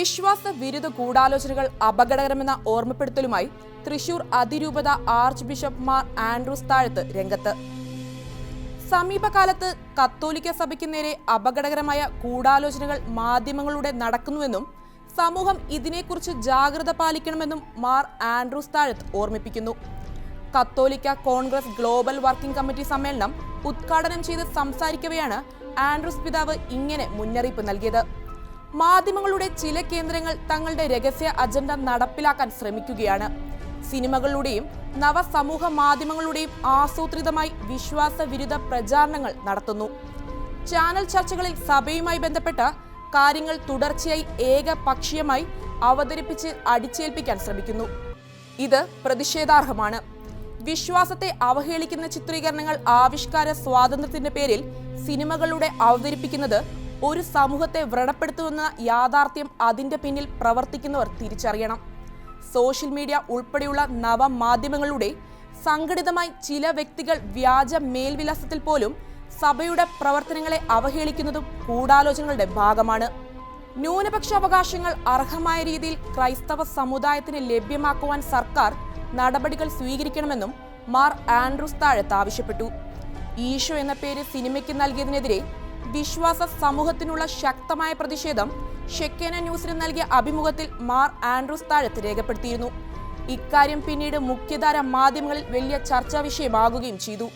വിശ്വാസ വിരുദ്ധ ഗൂഢാലോചനകൾ അപകടകരമെന്ന ഓർമ്മപ്പെടുത്തലുമായി തൃശൂർ അതിരൂപത ആർച്ച് ബിഷപ്പ് മാർ ആൻഡ്രൂസ് താഴത്ത് രംഗത്ത്. സമീപകാലത്ത് കത്തോലിക്ക സഭയ്ക്ക് നേരെ അപകടകരമായ ഗൂഢാലോചനകൾ മാധ്യമങ്ങളിലൂടെ നടക്കുന്നുവെന്നും സമൂഹം ഇതിനെക്കുറിച്ച് ജാഗ്രത പാലിക്കണമെന്നും മാർ ആൻഡ്രൂസ് താഴത്ത് ഓർമ്മിപ്പിക്കുന്നു. കത്തോലിക്ക കോൺഗ്രസ് ഗ്ലോബൽ വർക്കിംഗ് കമ്മിറ്റി സമ്മേളനം ഉദ്ഘാടനം ചെയ്ത് സംസാരിക്കവെയാണ് ആൻഡ്രൂസ് പിതാവ് ഇങ്ങനെ മുന്നറിയിപ്പ് നൽകിയത്. മാധ്യമങ്ങളുടെ ചില കേന്ദ്രങ്ങൾ തങ്ങളുടെ രഹസ്യ അജണ്ട നടപ്പിലാക്കാൻ ശ്രമിക്കുകയാണ്. സിനിമകളുടെയും നവസമൂഹ മാധ്യമങ്ങളുടെയും ആസൂത്രിതമായി വിശ്വാസ വിരുദ്ധ പ്രചാരണങ്ങൾ നടത്തുന്നു. ചാനൽ ചർച്ചകളിൽ സഭയുമായി ബന്ധപ്പെട്ട കാര്യങ്ങൾ തുടർച്ചയായി ഏകപക്ഷീയമായി അവതരിപ്പിച്ച് അടിച്ചേൽപ്പിക്കാൻ ശ്രമിക്കുന്നു. ഇത് പ്രതിഷേധാർഹമാണ്. വിശ്വാസത്തെ അവഹേളിക്കുന്ന ചിത്രീകരണങ്ങൾ ആവിഷ്കാര സ്വാതന്ത്ര്യത്തിന്റെ പേരിൽ സിനിമകളുടെ അവതരിപ്പിക്കുന്നത് ഒരു സമൂഹത്തെ വ്രണപ്പെടുത്തുമെന്ന യാഥാർത്ഥ്യം അതിന്റെ പിന്നിൽ പ്രവർത്തിക്കുന്നവർ തിരിച്ചറിയണം. സോഷ്യൽ മീഡിയ ഉൾപ്പെടെയുള്ള നവമാധ്യമങ്ങളുടെ സംഘടിതമായി ചില വ്യക്തികൾ വ്യാജ മേൽവിലാസത്തിൽ പോലും സഭയുടെ പ്രവർത്തനങ്ങളെ അവഹേളിക്കുന്നതും ഗൂഢാലോചനകളുടെ ഭാഗമാണ്. ന്യൂനപക്ഷ അവകാശങ്ങൾ അർഹമായ രീതിയിൽ ക്രൈസ്തവ സമുദായത്തിന് ലഭ്യമാക്കുവാൻ സർക്കാർ നടപടികൾ സ്വീകരിക്കണമെന്നും മാർ ആൻഡ്രൂസ് താഴത്ത് ആവശ്യപ്പെട്ടു. ഈശോ എന്ന പേര് സിനിമയ്ക്ക് നൽകിയതിനെതിരെ വിശ്വാസ സമൂഹത്തിനുള്ള ശക്തമായ പ്രതിഷേധം ഷെക്കേന ന്യൂസിന് നൽകിയ അഭിമുഖത്തിൽ മാർ ആൻഡ്രൂസ് താഴത്ത് രേഖപ്പെടുത്തിയിരുന്നു. ഇക്കാര്യം പിന്നീട് മുഖ്യധാര മാധ്യമങ്ങളിൽ വലിയ ചർച്ചാ വിഷയമാകുകയും ചെയ്തു.